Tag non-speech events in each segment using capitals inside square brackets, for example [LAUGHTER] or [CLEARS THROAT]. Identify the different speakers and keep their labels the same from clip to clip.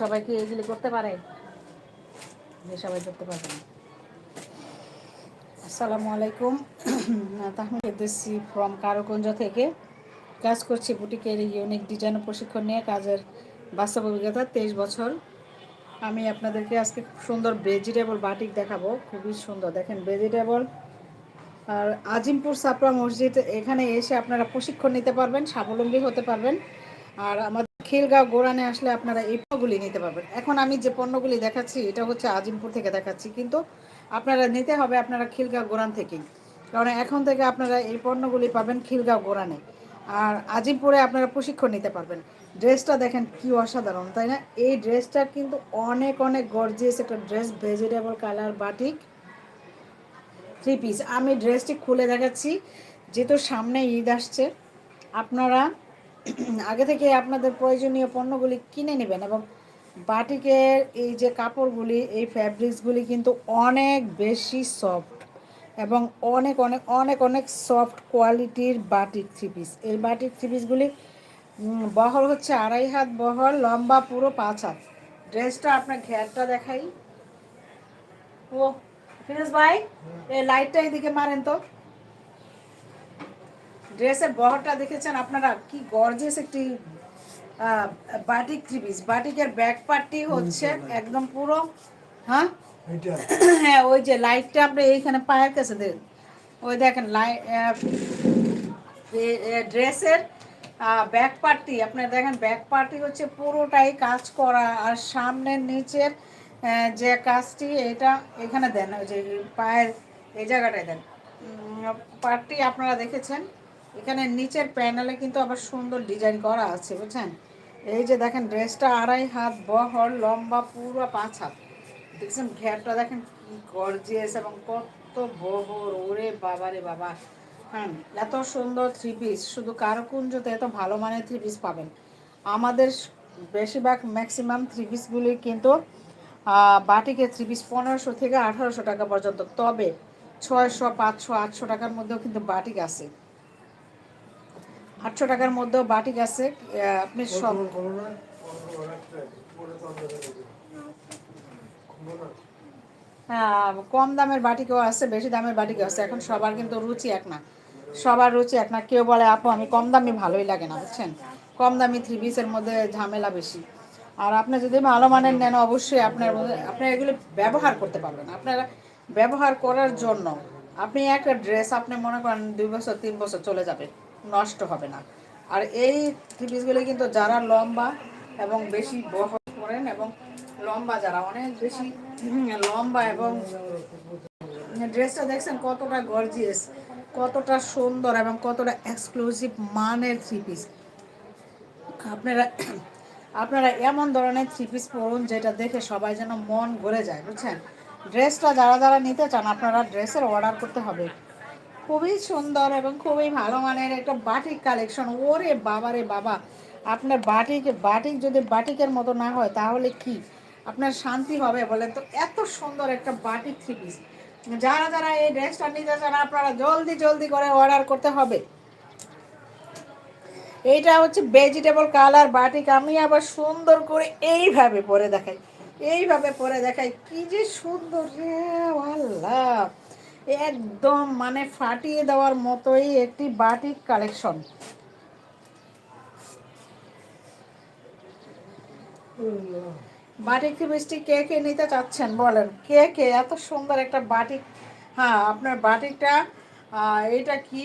Speaker 1: সবাই কি এইগুলি করতে পারে? যে সবাই করতে পারবে না। আসসালামু আলাইকুম। [CLEARS THROAT] তাহমিদ এদেশি ফ্রম কারুকুঞ্জ থেকে। কাজ করছি বুটিকের ইউনিক ডিজাইন প্রশিক্ষণ নিয়ে। কাজের বাস্তব অভিজ্ঞতা তেইশ বছর। আমি আপনাদেরকে আজকে খুব সুন্দর ভেজিটেবল বাটিক দেখাবো। খুবই সুন্দর। দেখেন ভেজিটেবল আর আজিমপুর সাপড়া মসজিদ, এখানে এসে আপনারা প্রশিক্ষণ নিতে পারবেন, স্বাবলম্বী হতে পারবেন। আর আমাদের খিলগাঁও গোড়ানে আসলে আপনারা এই পণ্যগুলি নিতে পারবেন। এখন আমি যে পণ্যগুলি দেখাচ্ছি, এটা হচ্ছে আজিমপুর থেকে দেখাচ্ছি। কিন্তু আপনারা নিতে হবে আপনারা খিলগাঁও গোড়ান থেকেই। কারণ এখন থেকে আপনারা এই পণ্যগুলি পাবেন খিলগাঁও গোড়ানে। আর আজিমপুরে আপনারা প্রশিক্ষণ নিতে পারবেন। ড্রেসটা দেখেন কি অসাধারণ, তাই না? এই ড্রেসটা কিন্তু অনেক অনেক গর্জিয়াস একটা dress vegetable colour batik three piece আমি ড্রেসটি খুলে দেখাচ্ছি, যেহেতু সামনে ঈদ আসছে, আপনারা [CLEARS THROAT] আগে থেকে আপনাদের প্রয়োজনীয় পণ্যগুলি কিনে নেবেন এবং বাটিকের এই যে কাপড়গুলি, এই ফ্যাব্রিক্সগুলি কিন্তু অনেক বেশি সফট এবং অনেক অনেক অনেক অনেক সফট কোয়ালিটির বাটিক থ্রি পিস এই বাটিক থ্রি পিসগুলি বহর হচ্ছে আড়াই হাত বহল, লম্বা পুরো পাঁচ হাত। ড্রেসটা আপনার ঘেরটা দেখাই। ও, ফিরোজ ভাই, এই লাইটটা এদিকে মারেন তো। ড্রেসের বহরটা দেখেছেন? আপনারা কি গর্জেস একটি বাটিক থ্রি পিস বাটিকের ব্যাক পার্টটি হচ্ছে একদম পুরো হ্যাঁ? [COUGHS] হ্যাঁ ওই যে লাইটটা আপনি এইখানে পায়ের কাছে দেন। ওই দেখেন লাইট ড্রেসের ব্যাক পার্টটি আপনার দেখেন ব্যাক পার্টটি হচ্ছে পুরোটাই কাজ করা। আর সামনের নিচের যে কাজটি এটা এখানে দেন। ওই যে পায়ের এই জায়গাটায় দেন। পার্টটি আপনারা দেখেছেন? এখানে নিচের প্যানেলে কিন্তু আবার সুন্দর ডিজাইন করা আছে, বুঝছেন? এই যে দেখেন, ড্রেসটা আড়াই হাত, বহর, লম্বা, পুরো পাঁচ হাত। দেখছেন, ঘেরটা দেখেন কি গর্জিয়াস এবং কত বহর, ওরে বাবা রে বাবা। হ্যাঁ এত সুন্দর থ্রি পিস শুধু কারকুঞ্জতে এত ভালো মানের থ্রি পিস পাবেন। আমাদের বেশিরভাগ ম্যাক্সিমাম থ্রি পিসগুলি কিন্তু বাটিকে থ্রি পিস পনেরোশো থেকে আঠারোশো টাকা পর্যন্ত। তবে ছয়শো, পাঁচশো, আটশো টাকার মধ্যেও কিন্তু বাটিক আছে। আটশো টাকার মধ্যেও বাটিক আছে আপনি সব হ্যাঁ কম দামের বাটিকেও আছে বেশি দামের বাটিকেও আছে। এখন সবার কিন্তু রুচি এক না। সবার রুচি এক না। কেউ বলে আপু আমি কম দামি ভালোই লাগে না বুঝছেন? কম দামি থ্রি পিসের মধ্যে ঝামেলা বেশি। আর আপনি যদি ভালো মানের নেন অবশ্যই আপনার আপনি এগুলো ব্যবহার করতে পারবেন আপনারা ব্যবহার করার জন্য আপনি একটা ড্রেস আপনি মনে করেন দুই বছর তিন বছর চলে যাবে। নষ্ট হবে না। আর এই থ্রি পিসগুলি কিন্তু যারা লম্বা এবং বেশি বহর করেন এবং লম্বা যারা, অনেক বেশি লম্বা এবং ড্রেসটা দেখছেন কতটা গর্জিয়াস কতটা সুন্দর এবং কতটা এক্সক্লুসিভ মানের থ্রি পিস আপনারা আপনারা এমন ধরনের থ্রি পিস পরুন যেটা দেখে সবাই যেন মন গড়ে যায়, বুঝছেন? ড্রেসটা যারা যারা নিতে চান, আপনারা ড্রেসের অর্ডার করতে হবে। খুবই সুন্দর এবং খুবই ভালো মানের একটা বাটিক কালেকশন ওরে বাবা রে বাবা, আপনার বাটিক বাটিক যদি বাটিকের মতো না হয় তাহলে কি? আপনার শান্তি হবে বলে তো, এত সুন্দর একটা বাটিক থ্রি পিস যারা যারা এই ড্রেসটা নিতে চান, আপনারা জলদি জলদি করে অর্ডার করতে হবে। এইটা হচ্ছে ভেজিটেবল কালার বাটিক, আমি আবার সুন্দর করে এইভাবে পরে দেখাই। এইভাবে পরে দেখাই, কি যে সুন্দর রে আল্লাহ একদম মানে ফাটিয়ে দেওয়ার মতোই একটি বাটিক কালেকশন। বাটিক মিষ্টি কে কে নিতে চাচ্ছেন বলেন? কে কে? এত সুন্দর একটা বাটিক। হ্যাঁ আপনার বাটিকটা এটা কি?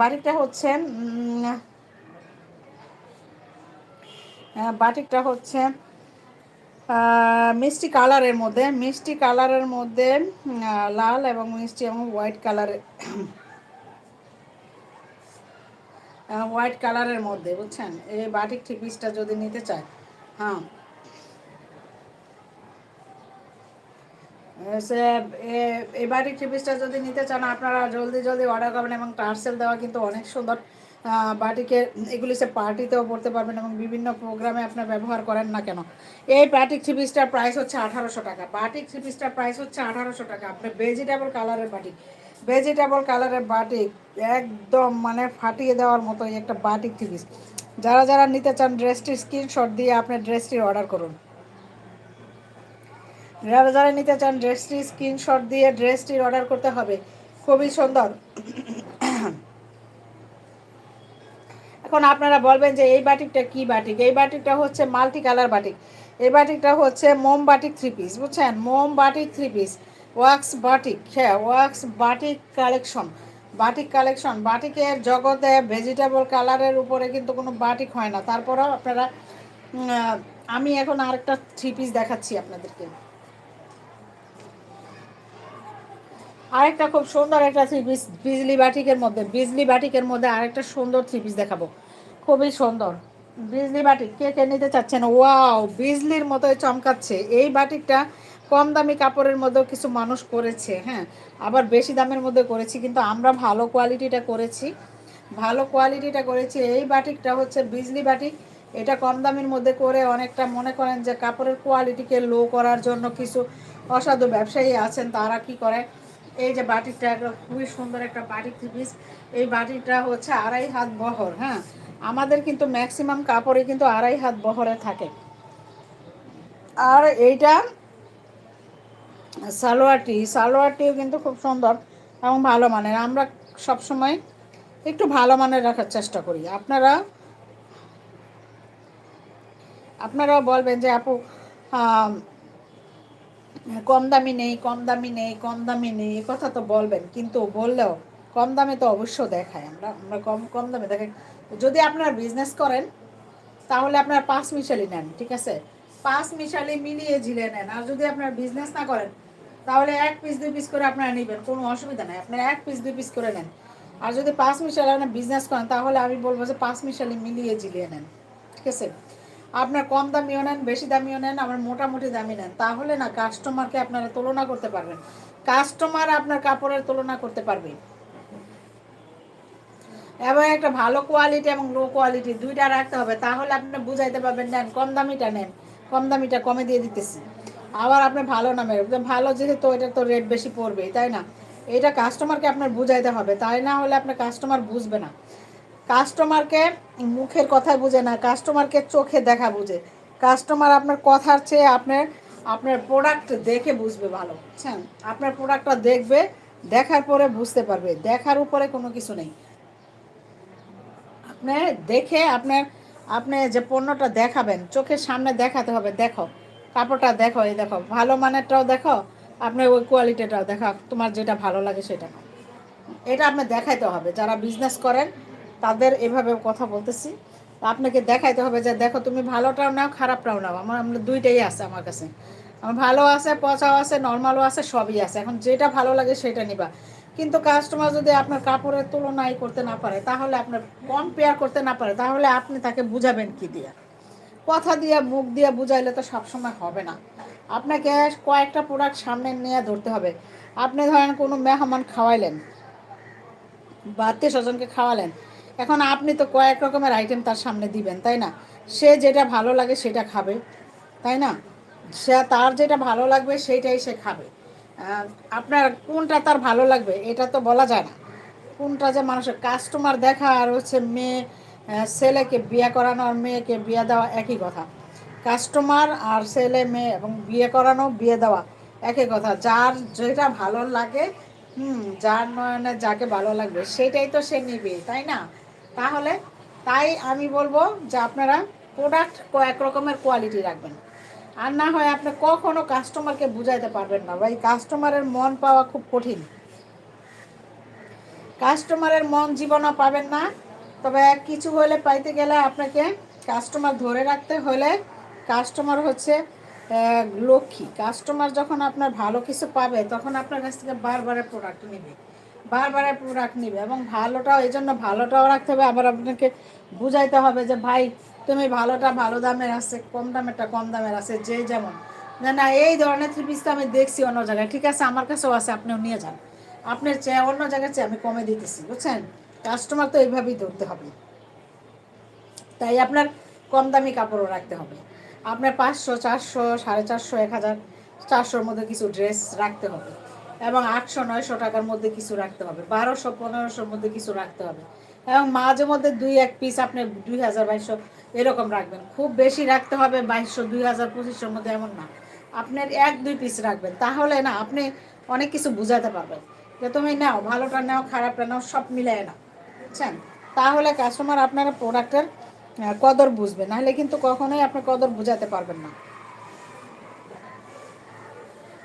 Speaker 1: বাটিকটা হচ্ছে বাটিকটা হচ্ছে মিষ্টি কালারের মধ্যে, মিষ্টি কালারের মধ্যে লাল এবং মিষ্টি এবং হোয়াইট কালারের হোয়াইট কালারের মধ্যে, বুঝছেন? এই বাটিক থ্রি পিসটা যদি নিতে চায় হ্যাঁ। সে এই বাটিক থ্রি পিসটা যদি নিতে চান, আপনারা জলদি জলদি অর্ডার করবেন এবং পার্সেল দেওয়া কিন্তু অনেক সুন্দর। বাটিকে, এগুলি সে পার্টিতেও পড়তে পারবেন এবং বিভিন্ন প্রোগ্রামে আপনার ব্যবহার করেন না কেন। এই বাটিক থ্রি পিসটার প্রাইস হচ্ছে আঠারোশো টাকা। বাটিক থ্রি পিসটার প্রাইস হচ্ছে আঠারোশো টাকা। আপনার ভেজিটেবল কালারের বাটিক ভেজিটেবল কালারের বাটিক একদম মানে ফাটিয়ে দেওয়ার মতো একটা বাটিক থ্রি পিস যারা যারা নিতে চান ড্রেসটির স্ক্রিনশট দিয়ে আপনার ড্রেসটির অর্ডার করুন। যারা যারা নিতে চান ড্রেসটির স্ক্রিনশট দিয়ে ড্রেসটির অর্ডার করতে হবে, খুবই সুন্দর। এখন আপনারা বলবেন যে এই বাটিকটা কি বাটিক? এই বাটিকটা হচ্ছে মাল্টি কালার বাটিক। এই বাটিকটা হচ্ছে মোম বাটিক থ্রি পিস বুঝছেন? মোম batik three piece wax batik হ্যাঁ wax batik collection batik collection, বাটিকের জগতে ভেজিটেবল কালারের উপরে কিন্তু কোনো বাটিক হয় না। তারপরেও আপনারা আমি এখন আরেকটা থ্রি পিস দেখাচ্ছি আপনাদেরকে। আরেকটা খুব সুন্দর একটা থ্রি পিস বিজলি বাটিকের মধ্যে বিজলি বাটিকের মধ্যে আরেকটা সুন্দর থ্রি পিস দেখাবো। খুবই সুন্দর। বিজলি বাটিক কে কে নিতে চাচ্ছেন? ওয়াও বিজলির মতোই চমকাচ্ছে। এই বাটিকটা কম দামি কাপড়ের মধ্যেও কিছু মানুষ করেছে হ্যাঁ। আবার বেশি দামের মধ্যে করেছি, কিন্তু আমরা ভালো কোয়ালিটিটা করেছি। ভালো কোয়ালিটিটা করেছি। এই বাটিকটা হচ্ছে বিজলি বাটিক এটা কম দামের মধ্যে করে অনেকটা মনে করেন যে কাপড়ের কোয়ালিটিকে লো করার জন্য কিছু অসাধু ব্যবসায়ী আছেন, তারা কি করে? এই যে বাটিটা একটা খুবই সুন্দর একটা বাটিক পিস। এই বাটিটা হচ্ছে আড়াই হাত বহর হ্যাঁ? আমাদের কিন্তু ম্যাক্সিমাম কাপড়ে কিন্তু আড়াই হাত বহরে থাকে। আর এইটা সালোয়ারটি, সালোয়ারটিও কিন্তু খুব সুন্দর এবং ভালো মানের। আমরা সবসময় একটু ভালো মানের রাখার চেষ্টা করি। আপনারা, আপনারাও বলবেন যে আপু কম দামি নেই, কম দামি নেই, কম দামি নেই, এ কথা তো বলবেন। কিন্তু বললেও কম দামে তো অবশ্য দেখায়। আমরা আমরা কম কম দামে দেখাই। যদি আপনারা বিজনেস করেন, তাহলে আপনার পাঁচ মিশালি নেন, ঠিক আছে? পাঁচ মিশালি মিলিয়ে ঝিলে নেন। আর যদি আপনার বিজনেস না করেন, তাহলে এক পিস দুই পিস করে আপনারা নেবেন। কোনো অসুবিধা নেই। আপনারা এক পিস দুই পিস করে নেন। আর যদি পাঁচ মিশালি আপনার বিজনেস করেন, তাহলে আমি বলব যে পাঁচ মিশালি মিলিয়ে ঝিলিয়ে নেন। ঠিক আছে? আপনার কম দামিও নেন, বেশি দামিও নেন আমার মোটামুটি দামি নেন, তাহলে না কাস্টমারকে আপনারা তুলনা করতে পারবেন। কাস্টমার আপনার কাপড়ের তুলনা করতে পারবে এবং একটা ভালো কোয়ালিটি এবং লো কোয়ালিটি দুইটা রাখতে হবে, তাহলে আপনি বুঝাইতে পারবেন, নেন, কম দামিটা নেন, কম দামিটা কমে দিয়ে দিতেছি। আবার আপনি ভালো নামের ভালো যেহেতু, এটা তো রেট বেশি পড়বে তাই না? এটা কাস্টমারকে আপনার বুঝাইতে হবে, তাই না হলে আপনার কাস্টমার বুঝবে না। কাস্টমারকে মুখের কথায় বুঝে না কাস্টমারকে চোখে দেখা বুঝে। কাস্টমার আপনার কথার চেয়ে আপনার আপনার প্রোডাক্ট দেখে বুঝবে ভালো। বুঝছেন আপনার প্রোডাক্টটা দেখবে দেখার পরে বুঝতে পারবে। দেখার উপরে কোনো কিছু নেই। আপনি দেখে আপনার আপনি যে পণ্যটা দেখাবেন চোখের সামনে দেখাতে হবে দেখো। কাপড়টা দেখো এই দেখো ভালো মানেরটাও দেখো আপনার ওই কোয়ালিটিটাও দেখা তোমার যেটা ভালো লাগে সেটা। এটা আপনি দেখাইতে হবে। যারা বিজনেস করেন তাদের এভাবে কথা বলতেছি। আপনাকে দেখাইতে হবে যে, দেখো তুমি ভালোটাও নাও, খারাপটাও নাও। আমার আমরা দুইটাই আছে আমার কাছে। আমার ভালো আছে, পচাও আছে, নর্মালও আছে, সবই আছে। এখন যেটা ভালো লাগে সেটা নিবা। কিন্তু কাস্টমার যদি আপনার কাপড়ের তুলনায় করতে না পারে, তাহলে আপনার কম্পেয়ার করতে না পারে, তাহলে আপনি তাকে বুঝাবেন কি দিয়ে? কথা দিয়ে, মুখ দিয়ে বুঝাইলে তো সবসময় হবে না। আপনাকে কয়েকটা প্রোডাক্ট সামনে নিয়ে ধরতে হবে। আপনি ধরেন কোনো মেহমান খাওয়াইলেন বা আত্মীয় স্বজনকে খাওয়ালেন এখন আপনি তো কয়েক রকমের আইটেম তার সামনে দিবেন, তাই না? সে যেটা ভালো লাগে সেটা খাবে, তাই না? সে তার যেটা ভালো লাগবে সেইটাই সে খাবে। আপনার কোনটা তার ভালো লাগবে এটা তো বলা যায় না। কোনটা যে মানুষের কাস্টমার দেখা আর হচ্ছে মেয়ে ছেলেকে বিয়ে করানো আর মেয়েকে বিয়ে দেওয়া একই কথা। কাস্টমার আর ছেলে, মেয়ে এবং বিয়ে করানো, বিয়ে দেওয়া একই কথা। যার যেটা ভালো লাগে, হুম, যার নয়নে যাকে ভালো লাগবে সেটাই তো সে নিবে, তাই না? তাহলে তাই আমি বলব যে আপনারা প্রোডাক্ট কয়েক রকমের কোয়ালিটি রাখবেন। আর না হয় আপনি কখনো কাস্টমারকে বুঝাইতে পারবেন না। ভাই কাস্টমারের মন পাওয়া খুব কঠিন। কাস্টমারের মন জীবনও পাবেন না। তবে কিছু হলে পাইতে গেলে আপনাকে কাস্টমার ধরে রাখতে হলে কাস্টমার হচ্ছে লক্ষ্মী। কাস্টমার যখন আপনার ভালো কিছু পাবে, তখন আপনার কাছ থেকে বারবারের প্রোডাক্ট নেবে। বারবারের প্রোডাক্ট নেবে এবং ভালোটাও, এই জন্য ভালোটাও রাখতে হবে। আবার আপনাকে বুঝাইতে হবে যে, ভাই, তুমি ভালোটা ভালো দামের আছে, কম দামেরটা কম দামের আছে, যে যেমন। না না, এই ধরনের থ্রি পিস তো আমি দেখছি অন্য জায়গায়। ঠিক আছে, আমার কাছেও আছে, আপনিও নিয়ে যান। আপনার চেয়ে অন্য জায়গার চেয়ে আমি কমে দিতেছি, বুঝছেন? কাস্টমার তো এইভাবেই ধরতে হবে। তাই আপনার কম দামি কাপড়ও রাখতে হবে। আপনার পাঁচশো, চারশো, সাড়ে চারশো, এক হাজার, চারশোর মধ্যে কিছু ড্রেস রাখতে হবে। এবং আটশো, নয়শো টাকার মধ্যে কিছু রাখতে হবে। বারোশো, পনেরোশোর মধ্যে কিছু রাখতে হবে। এবং মাঝে মধ্যে দুই, এক পিস আপনি দুই হাজার, বাইশশো এরকম রাখবেন। খুব বেশি রাখতে হবে বাইশশো, দুই হাজার, পঁচিশশোর মধ্যে এমন না। আপনার এক, দুই পিস রাখবেন। তাহলে না, আপনি অনেক কিছু বুঝাতে পারবেন। যে তুমি নাও, ভালোটা নাও, খারাপটা নাও, সব মিলাই নাও। বুঝছেন? তাহলে কাস্টমার আপনার প্রোডাক্টের কদর বুঝবে। নাহলে কিন্তু কখনোই আপনি কদর বুঝাতে পারবেন না।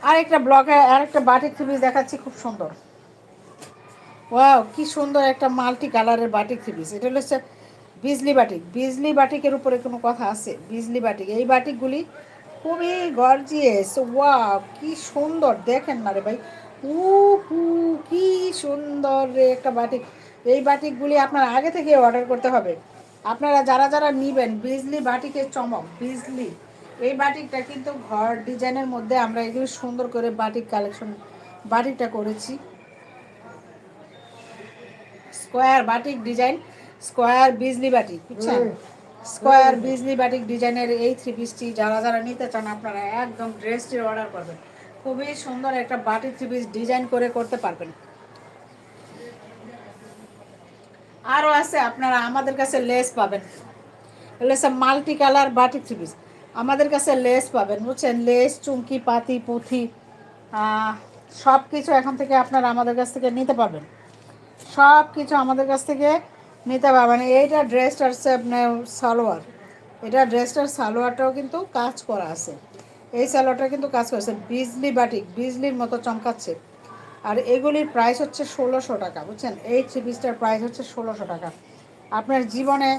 Speaker 1: আরেকটা ব্লকে আর একটা বাটিক থ্রি দেখাচ্ছি, খুব সুন্দর। ওয়াও কি সুন্দর একটা মাল্টি কালারের বাটিক থ্রি এটা হচ্ছে বিজলি বাটিক। বিজলি বাটিকের উপরে কোনো কথা আছে? বিজলি বাটিক। এই বাটিকগুলি খুবই গর্জিয়াস ওয়াও কি সুন্দর। দেখেন না রে ভাই। উ কি সুন্দর রে একটা বাটিক। এই বাটিকগুলি আপনার আগে থেকে অর্ডার করতে হবে। আপনারা যারা যারা নিবেন, বিজলি বাটিকের চমক, বিজলি। এই বাটিকটা কিন্তু ঘর ডিজাইনের মধ্যে আমরা এগুলো সুন্দর করে বাটিক কালেকশন বাটিকটা করেছি। স্কোয়ার বাটিক ডিজাইন স্কোয়ার বিজলি বাটিক বুঝছেন? স্কোয়ার বিজলি বাটিক ডিজাইনের এই থ্রি পিসটি যারা যারা নিতে চান আপনারা একদম ড্রেসটি অর্ডার করবেন। খুবই সুন্দর একটা বাটি থ্রি পিস ডিজাইন করে করতে পারবেন। আরও আছে আপনারা আমাদের কাছে লেস পাবেন। Lace multi colour batik three piece আমাদের কাছে লেস পাবেন, বুঝছেন? লেস, চুমকি, পাতি, পুঁথি সব কিছু এখন থেকে আপনারা আমাদের কাছ থেকে নিতে পারবেন। সব কিছু আমাদের কাছ থেকে নিতে পারবেন। এইটা ড্রেসটার হচ্ছে আপনার সালোয়ার। এটা ড্রেসটার সালোয়ারটাও কিন্তু কাজ করা আছে। এই সালোয়ারটা কিন্তু কাজ করেছে বিজলি বাটিক, বিজলির মতো চমকাচ্ছে। আর এগুলির প্রাইস হচ্ছে ষোলোশো টাকা, বুঝছেন? এই থ্রি পিসটার প্রাইস হচ্ছে ষোলোশো টাকা। আপনার জীবনে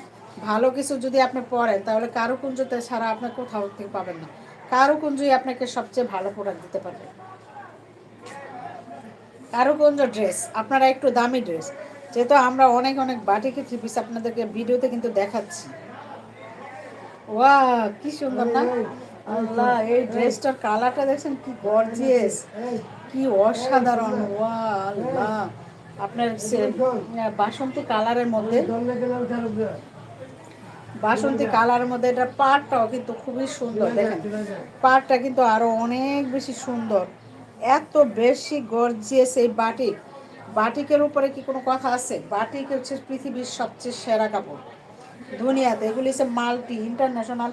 Speaker 1: ভালো কিছু যদি আপনি পড়েন তাহলে কারুকুঞ্জতে ছাড়া আপনি কোথাও থেকে পাবেন না। কারুকুঞ্জই আপনাকে সবচেয়ে ভালো প্রোডাক্ট দিতে পারবে। কারুকুঞ্জ ড্রেস আপনারা একটু দামি ড্রেস যেহেতু আমরা অনেক অনেক বাটিকে থ্রি পিস আপনাদেরকে ভিডিওতে কিন্তু দেখাচ্ছি। ওয়া কি সুন্দর না? আল্লাহ এই ড্রেসটার কালারটা দেখছেন কি গর্জিয়াস কি অসাধারণ ওয়া আল্লাহ। আপনার বাসন্তী কালারের মধ্যে বাসন্তী কালারের মধ্যে এটা পাটটাও কিন্তু খুবই সুন্দর, দেখেন। পাটটা কিন্তু আরও অনেক বেশি সুন্দর। এত বেশি গর্জিয়াস এই বাটিক। বাটিকের উপরে কি কোনো কথা আছে? বাটিক হচ্ছে পৃথিবীর সবচেয়ে সেরা কাপড়। দুনিয়াতে এগুলি হচ্ছে multi international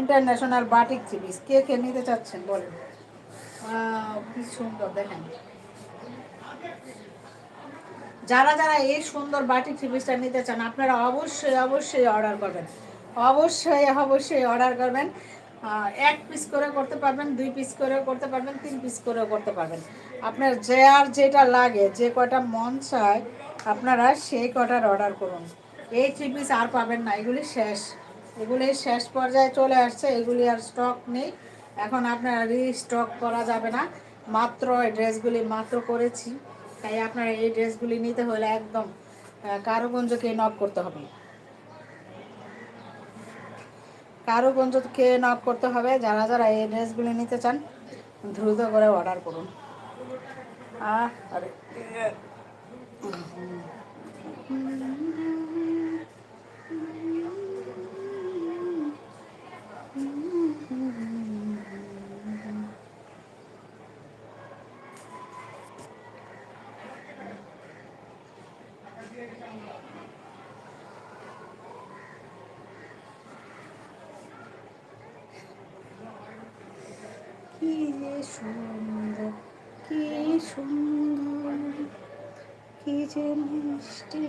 Speaker 1: international batik three piece কে কে নিতে চাচ্ছেন বলেন? কি সুন্দর, দেখেন। যারা যারা এই সুন্দর বাটিক থ্রিপিসটা নিতে চান, আপনারা অবশ্যই অবশ্যই অর্ডার করবেন। অবশ্যই অবশ্যই অর্ডার করবেন। এক পিস করে করতে পারবেন, দুই পিস করে করতে পারবেন, তিন পিস করেও করতে পারবেন। আপনার যে আর যেটা লাগে, যে কটা মন চায়, আপনারা সেই কটার অর্ডার করুন। এই থ্রি পিস আর পাবেন না, এগুলি শেষ। এগুলি শেষ পর্যায়ে চলে আসছে, এগুলি আর স্টক নেই। এখন আপনার রিস্টক করা যাবে না। মাত্র এই ড্রেসগুলি মাত্র করেছি। তাই আপনারা এই ড্রেসগুলি নিতে হলে একদম কারুগঞ্জকে নক করতে হবে। কারুগঞ্জকে নক করতে হবে, যারা যারা এই ড্রেসগুলি নিতে চান, দ্রুত করে অর্ডার করুন। আরে। কি যে সুন্দর কি সুন্দর কি যে মিষ্টি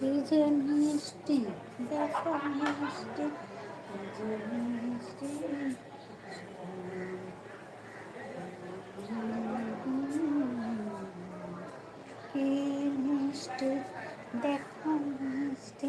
Speaker 1: কি যে মিষ্টি দেখো মিষ্টি কি যে মিষ্টি কি মিষ্টি দেখো মিষ্টি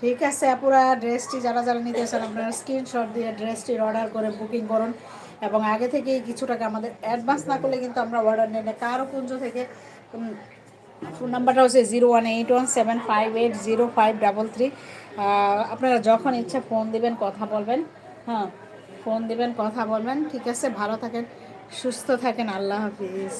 Speaker 1: ঠিক আছে, আপুরা ড্রেসটি যারা যারা নিতে চান আপনারা স্ক্রিনশট দিয়ে ড্রেসটির অর্ডার করে বুকিং করুন এবং আগে থেকেই কিছু টাকা আমাদের অ্যাডভান্স না করলে কিন্তু আমরা অর্ডার নিই না কারও পুঞ্জ থেকে ফোন নাম্বারটা হচ্ছে zero one eight one seven five eight zero five double three আপনারা যখন ইচ্ছা ফোন দিবেন, কথা বলবেন হ্যাঁ ফোন দিবেন, কথা বলবেন। ঠিক আছে, ভালো থাকেন, সুস্থ থাকেন, আল্লাহ হাফিজ।